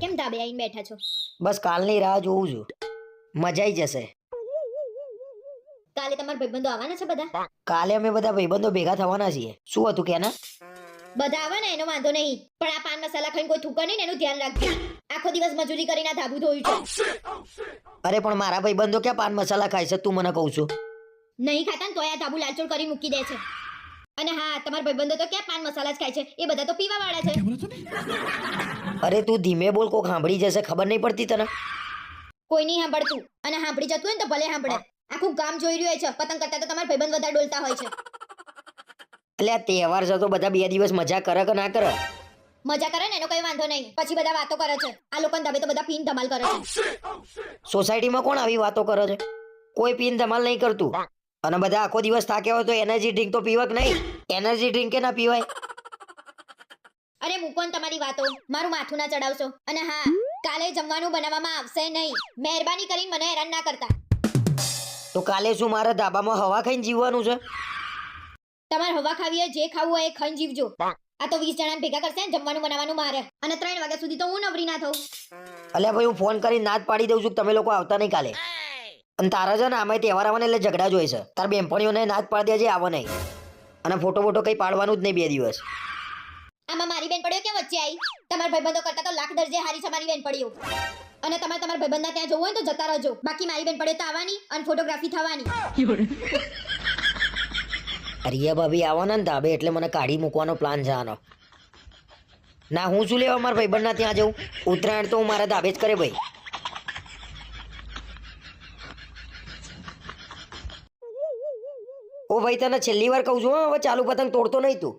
કેમ ધાબે આવીને બેઠા છો? બસ કાલની રાહ જોઉં છું. મજા આવી જશે. કાલે તમારા ભાઈબંધો આવવાના છે બધા? કાલે અમે બધા ભાઈબંધો ભેગા થવાના છીએ. શું હતું કે બધા આવે ને એનો વાંધો નહીં. પણ આ પાન મસાલા ખાઈને કોઈ થૂકે નહીં ને એનું ધ્યાન રાખજો. આખો દિવસ મજૂરી કરીને આ ધાબુ ધોયું છે. અરે પણ મારા ભાઈબંધો ક્યાં પાન મસાલા ખાય છે તું મને કહું છું. નહીં ખાતા ને તોય આ ધાબુ લાલચોળ કરી મૂકી દે છે. અને હા તમારા ભાઈબંધો તો ક્યાં પાન મસાલા જ ખાય છે? એ બધા તો પીવા વાળા છે. અરે તું ધીમે બોલ કોક સાંભળી જશે ખબર નહીં પડતી તને. કોઈ નહીં સાંભળતું. અને સાંભળી જતું હોય ને તો ભલે સાંભળે. આખું ગામ જોઈ રહ્યું હોય છે. પતંગ કરતા તો તમારા ભાઈબંધ વધારે ડોલતા હોય છે. એટલે આ તહેવાર છે તો બધા બે દિવસ મજા કરે કે ના કરે? મજા કરે ને એનો કઈ વાંધો નહીં. પછી બધા વાતો કરે છે. આ લોકોને ધાબે તો બધા પીન ધમાલ કરે છે. સોસાયટીમાં કોણ આવી વાતો કરે છે? કોઈ પીન ધમાલ નહીં કરતું. અને બધા આખો દિવસ થાક્યા હોય તો એનર્જી ડ્રિંક તો પીવક નહીં. એનર્જી ડ્રિંક કે ના પીવાય? અરે મૂકો ને તમારી વાતો મારું માથું ના ચડાવશો. અને હા કાલે જમવાનું બનાવવામાં આવશે નહીં. મહેરબાની કરીને મને હેરાન ના કરતા. તો કાલે શું મારે ધાબામાં હવા ખાઈને જીવવાનું છે? તમારે હવા ખાવી હોય જે ખાવું હોય એ ખાઈને જીવજો. આ તો વીસ જણા ભેગા કરશે ને જમવાનું બનાવવાનું મારે. અને ત્રણ વાગ્યા સુધી તો હું નવરી ના થઉં. અલ્યા ભાઈ હું ફોન કરી ના જ પાડી દઉં છું કે તમે લોકો આવતા નહીં કાલે. અને તારા છે ને આમાં તહેવાર આવવાને એટલે ઝઘડા જોઈશે છે. તાર બેનપણીઓને ના જ પાડી દેજે આવો નહીં. અને ફોટો ફોટો કઈ પાડવાનું જ નહીં બે દિવસ. આમાં મારી બેન પડ્યો ક્યાં વચ્ચે આવી તમારા ભાઈબંધો કરતા તો લાખ દરજે હારી છે બેન પડ્યો અને તમારે તમારા ભાઈબંધના ત્યાં જવું હોય તો જતા રહેજો. બાકી મારી બેન પડ્યો તો આવવાની અને ફોટોગ્રાફી થવાની. અરે ભાભી આવવાના ને ધાબે એટલે મને કાઢી મૂકવાનો પ્લાન આનો. ના, હું શું લેવા મારા ભાઈબંધના ત્યાં જઉં? ઉત્તરાયણ તો હું મારા ધાબે જ કરે ભાઈ. ઓ ભાઈ, તને છેલ્લી વાર કહું છું હવે ચાલુ પતંગ તોડતો નહીં તું.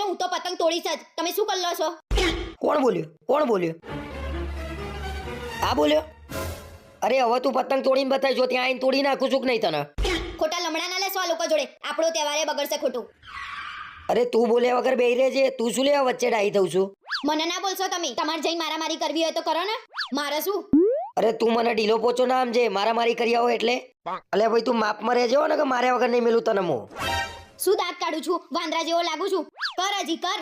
એમ હું તો પતંગ તોડીશ જ. તમે શું કરી લો છો? કોણ બોલ્યો? કોણ બોલ્યો? આ બોલ્યો. અરે હવે તું પતંગ તોડીને બતાવજો ત્યાં આઈને તોડી નાખું છું કે નહીં તને? ખોટા લમડા ના લેશો આ લોકો જોડે. આપણો તહેવારે બગડશે ખોટું. અરે તું બોલ્યા વગર બેહી રહેજે. તું શું લેવા વચ્ચે ડાઈ થઉં છું? મને ના બોલશો તમે. તમારે જઈને મારામારી કરવી હોય તો કરો ને. મારે શું? અરે તું મને ઢીલો પોચો ના જે મારા મારી કરી આવો એટલે? અલે ભાઈ તું માપમાં રહેજો ને કે મારે વગર નહીં મેલું તને હું? શું દાંત કાઢું છું? વાંદરા જેવો લાગુ છું. કર હજી કર.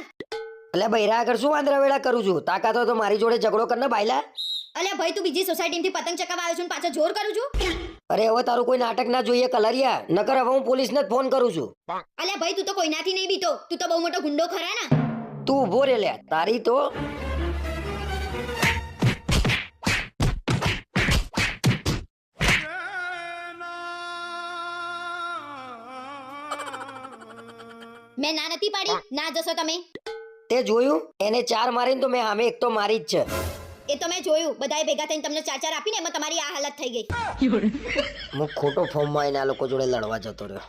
એટલે બૈરા આગળ શું વાંદરા વેળા કરું છું? તાકાત તો મારી જોડે ઝઘડો કર ને ભાઈલા. અલ્યા ભાઈ તું બીજી સોસાયટીમાંથી પતંગ ચકાવા આવ્યો છું ને પાછો જોર કરું છું? અરે હવે તારું કોઈ નાટક ના જોઈએ કલરિયા. નકર હવે હું પોલીસને જ ફોન કરું છું. અલ્યા ભાઈ તું તો કોઈનાથી નહીં બીતો. તું તો બહુ મોટો ગુંડો ખરા ને. તું ઊભો રે લે. તારી તો મેં ના નથી પાડી. ના જશો તમે. તે જોયું? એને ચાર મારીને તો મેં સામે એક તો મારી જ છે. એ તો મેં જોયું. બધાએ ભેગા થઈને તમને ચાર ચાર આપીને એમાં તમારી આ હાલત થઈ ગઈ. હું ખોટો ફોર્મમાં એના લોકો જોડે લડવા જતો રહ્યો.